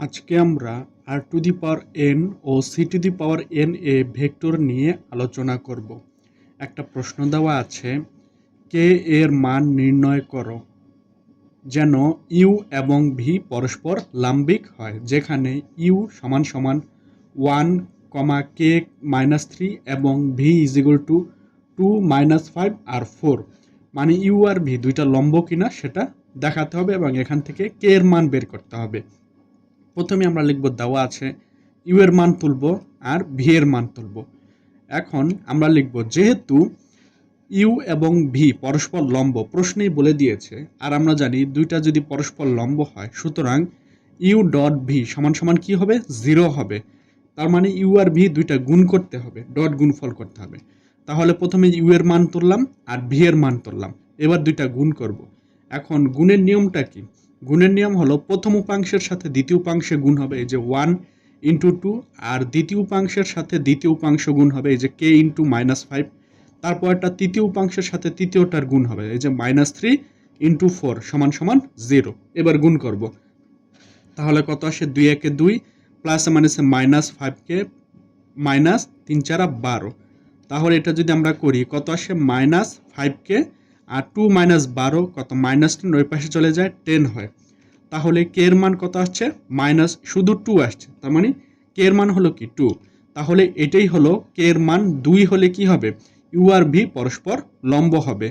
আজকে আমরা R to the power N O C to the power N A vector নিয়ে আলোচনা করব। একটা প্রশ্ন দেওয়া আছে কে এর মান নির্ণয় করো, যেন ইউ এবং ভি পরস্পর লাম্বিক হয়, যেখানে ইউ সমান সমান one comma K minus three এবং V is equal to two minus five R four মানে ইউ আর ভি দুইটা লম্ব কিনা সেটা দেখাতে হবে এবং এখান থেকে কে এর মান বের করতে হবে। প্রথমে আমরা লিখব দেওয়া আছে, ইউ এর মান তুলব আর ভি এর মান তুলব। এখন আমরা লিখব, যেহেতু ইউ এবং ভি পরস্পর লম্ব, প্রশ্নেই বলে দিয়েছে, আর আমরা জানি দুইটা যদি পরস্পর লম্ব হয়, সুতরাং ইউ ডট ভি সমান সমান কী হবে? জিরো হবে। তার মানে ইউ আর ভি দুইটা গুণ করতে হবে, ডট গুণফল করতে হবে। তাহলে প্রথমে ইউ এর মান তুললাম আর ভি এর মান তুললাম, এবার দুইটা গুণ করব। এখন গুণের নিয়মটা কি? গুণের নিয়ম হলো প্রথম উপাংশের সাথে দ্বিতীয় উপাংশে গুণ হবে এই যে ওয়ান ইন্টু টু আর দ্বিতীয় উপাংশের সাথে দ্বিতীয় উপাংশ গুণ হবে এই যে কে ইন্টু মাইনাস ফাইভ তারপরটা তৃতীয় উপাংশের সাথে তৃতীয়টার গুণ হবে এই যে মাইনাস থ্রি ইন্টু ফোর সমান সমান জিরো এবার গুণ করব। তাহলে কত আসে? দুই একে দুই প্লাস মাইনাসে মাইনাস ফাইভকে মাইনাস তিন চারা বারো। তাহলে এটা যদি আমরা করি, কত আসে? মাইনাস ফাইভকে আর টু মাইনাস বারো কত মাইনাস টেন ওই পাশে চলে যায় টেন হয়। তাহলে কে এর মান কত আসছে? মাইনাস শুধু টু আসছে। তার মানে কে এর মান হলো কি? টু তাহলে এটাই হলো কে এর মান দুই হলে কি হবে? ইউ আর ভি পরস্পর লম্ব হবে।